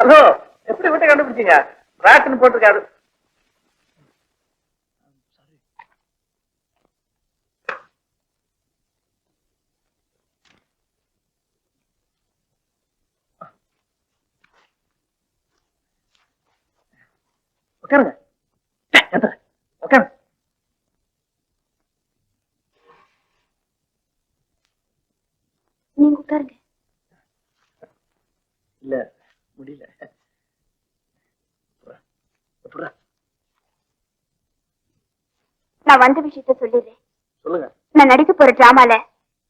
Hello எப்படி விட்டு கண்டுபிடிச்சீங்க? ராட்டுன்னு போட்டிருக்காரு. உட்காருங்க நீங்க உட்காருங்க இல்ல முடியல எப்படிடா? நான் வந்த விஷயத்த சொல்லிடுறேன். சொல்லுங்க. நான் நடிக்க போற டிராமால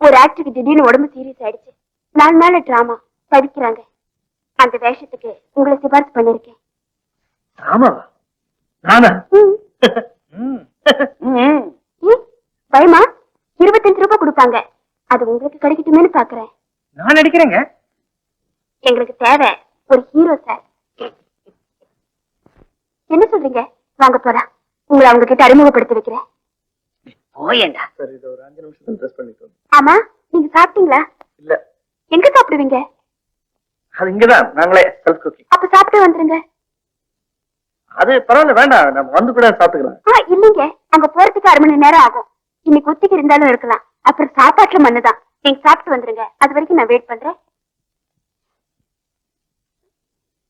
ஒரு ஆக்டருக்கு திடீர்னு உடம்பு சீரியஸ் ஆயிடுச்சு. நாலு நாள் டிராமா தவிக்கிறாங்க அந்த வேஷத்துக்கு உங்களை சிபாரிசு பண்ணிருக்கேன். நானா. ஏ, பயமா? இருபத்தஞ்சு ரூபாய் கொடுப்பாங்க. அது உங்களுக்கு கிடைக்கட்டுமேனு பாக்குறேன். நான் நடிக்கிறேங்க. எங்களுக்கு தேவை ஒரு ஹீரோ சார் என்ன சொல்றீங்க? வாங்க போலாம். உங்களை அவங்க கிட்ட அறிமுகப்படுத்தி வைக்கிறேன். போயேண்டா. சரி இது ஒரு அஞ்சு நிமிஷத்துல ட்ரெஸ் பண்ணிட்டு வந்து. ஆமா நீங்க சாப்பிட்டீங்களா? இல்ல. எங்க சாப்பிடுவீங்க? அது இங்கதான் நாங்களே செல்ஃப் குக்கிங் அப்ப சாப்பிட்டு வந்துருங்க. அது பரவாயில்ல வேண்டாம் நம்ம வந்து கூட சாப்பிட்டுக்கலாம். இல்லைங்க. அங்க போறதுக்கு அரை மணி நேரம் ஆகும். இன்னைக்கு ஒத்திக்கு இருந்தாலும் இருக்கலாம். அப்புறம் சாப்பாட்டுல மண்ணுதான் நீங்க சாப்பிட்டு வந்துருங்க. அது வரைக்கும் நான் வெயிட் பண்றேன்.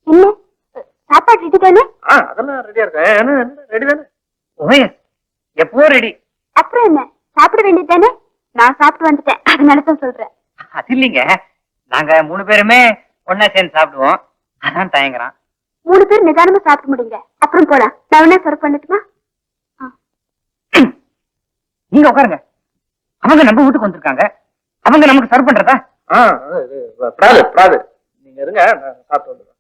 என்ன? சாப்பாடு ரெடி தானே? ஆ அதெல்லாம் ரெடியா இருக்கேன் என்ன ரெடி தானே? ஓயே எப்போ ரெடி அப்புறம் என்ன? சாப்பிட வேண்டியது தானே நான் சாப்பிட்டு வந்துட்டேன். அதனால தான் சொல்றேன். அது இல்லைங்க. நாங்க மூணு பேருமே ஒன்னா சேர்ந்து சாப்பிடுவோம். அதான் தயங்குறான். மூணு பேர் நிதானமா சாப்பிட முடியுங்க. அப்புறம் போலாம். நான் வேணா சர்வ் பண்ணட்டுமா? ஆ. நீங்க உட்காருங்க. அவங்க நம்ம வீட்டுக்கு வந்திருக்காங்க. அவங்க நமக்கு சர்வ் பண்றதா? பிராது பிராது நீங்க இருங்க நான் சாப்பிட்டு வந்துடுறேன்.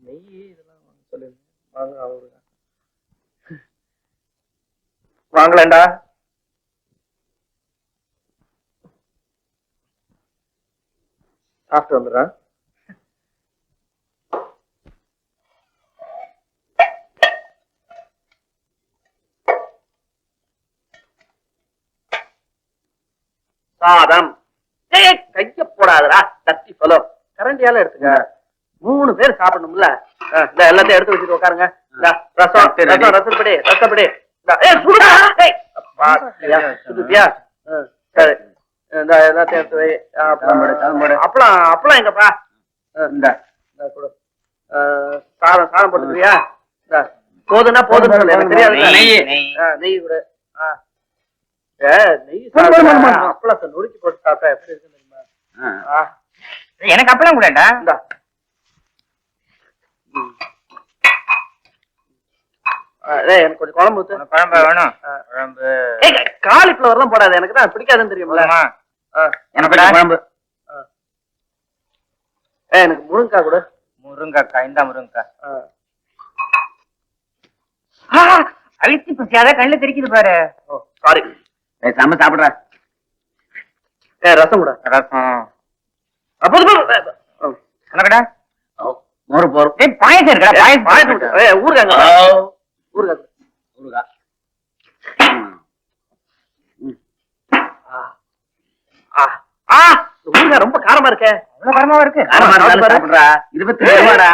நெய் இதெல்லாம் சொல்லிருங்க வாங்க அவருங்க வாங்கலேண்டா. சாப்பிட்டு வந்துடுறேன். சாதம். கைய போடாதடா. தட்டி சொல்லோ. கரண்டியால எடுத்துங்க மூணு பேர் சாப்பிடணும்ல. எல்லாத்தையும் எடுத்து வச்சுட்டு உட்காருங்க. ரசம் ரசம் ரசப்படி ரசப்படி சரி இந்த எல்லாத்தையும் எடுத்து வை அப்பளம் அப்பளம் எங்கப்பா இந்த இந்த கொடு. ஆ, சாதம் சாதம் போட்டுக்கிறியா இந்த போதுன்னா சொல்லு எனக்கு தெரியாது நெய், கொடு ஆ ஏ, நெய் அப்பளத்தை நொறுக்கி போட்டு சாப்பிட்டா எப்படி இருக்கு எனக்கு அப்பளம் கூடடா இந்தா. ஏய், எனக்கு கொஞ்சம் குழம்பு ஊத்து. குழம்பு வேணும். குழம்பு. ஏய், காலிஃப்ளவர் போடாத. எனக்கு தான் பிடிக்காதுன்னு? ஆ, எனக்கு குழம்பு. ஏய், எனக்கு முருங்கக்காய் கொடு. முருங்கக்காய் இந்த முருங்கக்காய். ஆ. அழுத்தி பசியாத கண்ணுல தெரிக்குது பாரு. ஓ சாரி பேசாம சாப்பிடுற. ஏ ரசம் கூட. ரசம். அப்போ உனக்கடா மோர் போறோம் ஏய் பாயசம் இருக்கா பாயசம் பாயசம் ஊருக்காங்க ஆ. இந்த ஊறுகாய் ரொம்ப காரமா இருக்கே. அவ்வளவு காரமாவா இருக்கு? காரமா சாப்பிடுறா. இருபத்தி ரூபாடா.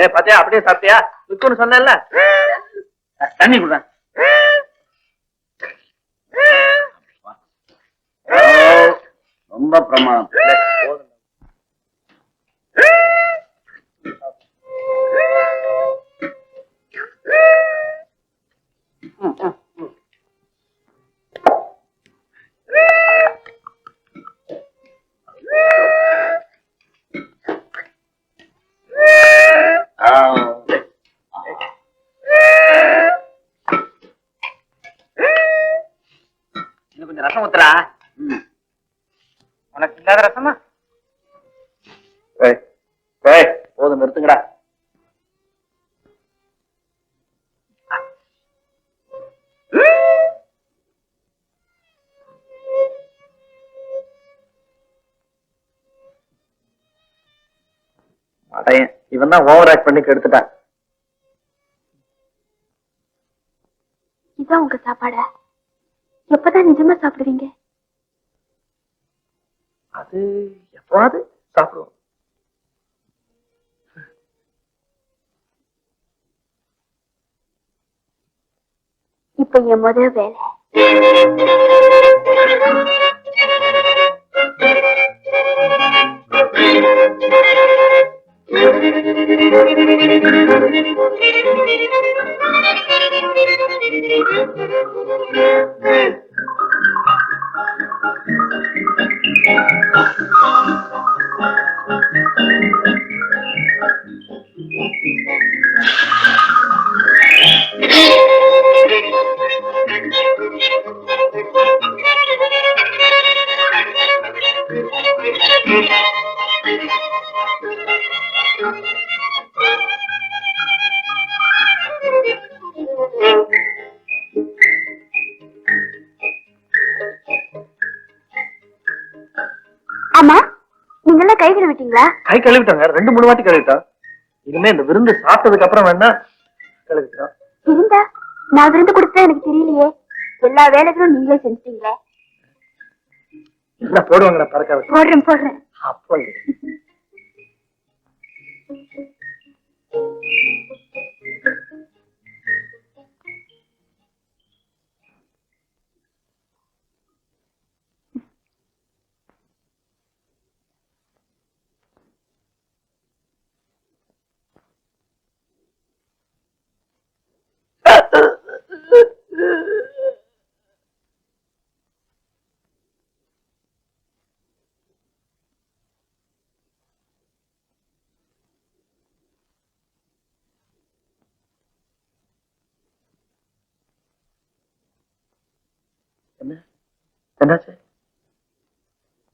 ஏ பாத்தியா? அப்படியே சாப்பிட்டியா? விற்கும்னு சொன்னேன்ல. தண்ணி குடுறா. ரொம்ப பிரமாதம். ரசமா? ஏய் ஏய் போதும் நிறுத்துங்கடா. இவன் தான் ஓவர் ஆக்ட் பண்ணி கெடுத்துட்டான். இதான் உங்க சாப்பாடா? எப்பதான் நிஜமா சாப்பிடுவீங்க? அது எப்பாவது? சாப்பிடுவோம். இப்ப என் முதல் வேலை. கழுவிட்டீங்களா? கை கழுவிட்டாங்க ரெண்டு மூணு வாட்டி கழுவிட்டோம் இனிமே இந்த விருந்து சாப்பிட்டதுக்கு அப்புறம் வேணா கழுவிட்டோம் இருந்தா நான் விருந்து கொடுத்தா எனக்கு தெரியலையே. எல்லா வேலைகளும் நீங்களே செஞ்சுட்டீங்களே. என்ன போடுவாங்கடா பறக்க விட்டு போடுறேன் போடுறேன். அப்போ என்ன? என்னாச்சு?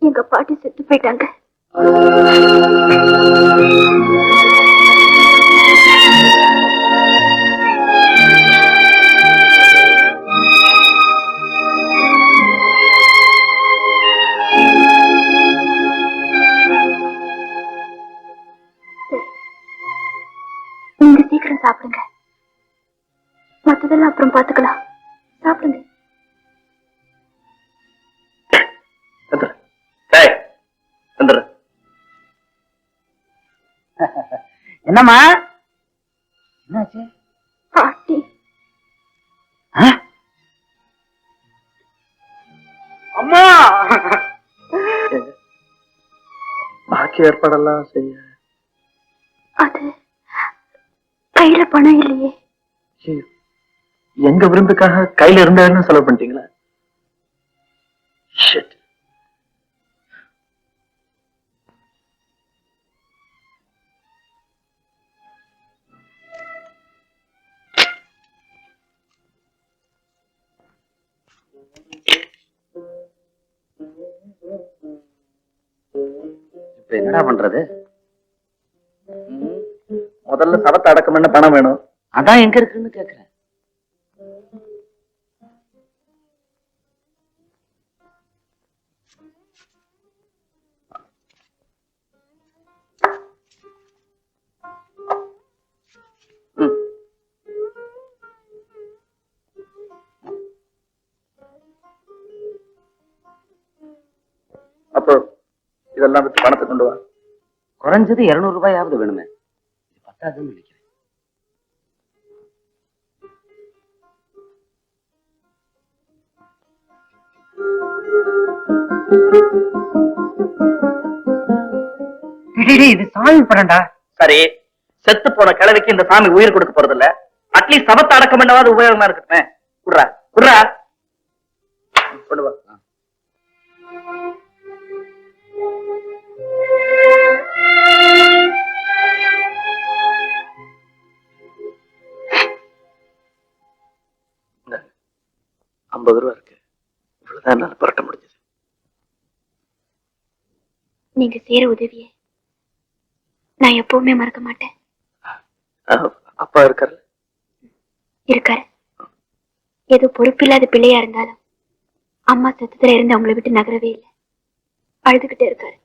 எங்க பாட்டி செத்து போயிட்டாங்க. நீங்க சீக்கிரம் சாப்பிடுங்க. மத்ததெல்லாம் அப்புறம் பாத்துக்கலாம் என்னம்மா? என்னாச்சு? பாட்டி? அம்மா! பாக்கி ஏற்பாடெல்லாம் செய்ய. அது கையில பணம் இல்லையே. எங்க விருந்துக்காக கையில இருந்ததுன்னு செலவு பண்ணிட்டீங்களா? Shit. என்னடா பண்றது? முதல்ல சவத்தை அடக்கம் பண்ண பணம் வேணும். அதான் எங்க இருக்குன்னு கேக்குறேன். அப்போ இதெல்லாம் வித்து பணத்தை கொண்டு வா. குறைஞ்சது இருநூறு ரூபாயாவது வேணுமே. பத்தாதுன்னு நினைக்கிறேன். இது சாமி படம்டா. சரி செத்து போன கிழவிக்கு இந்த சாமி உயிர் கொடுக்க போறது இல்ல அட்லீஸ்ட் சவத்தை அடக்கம் பண்ணவாது உபயோகமா இருக்கட்டுமே. குடுறா குடுறா. ஐம்பது ரூபா இருக்கு. இவ்வளவுதான் என்னால புரட்ட முடிஞ்சது. நீங்க செய்யற உதவிய நான் எப்பவுமே மறக்க மாட்டேன். அப்பா இருக்காரு இருக்காரு. ஏதோ பொறுப்பில்லாத பிள்ளையா இருந்தாலும் அம்மா சத்தத்துல இருந்து அவங்கள விட்டு நகரவே இல்லை. அழுதுகிட்டே இருக்காரு.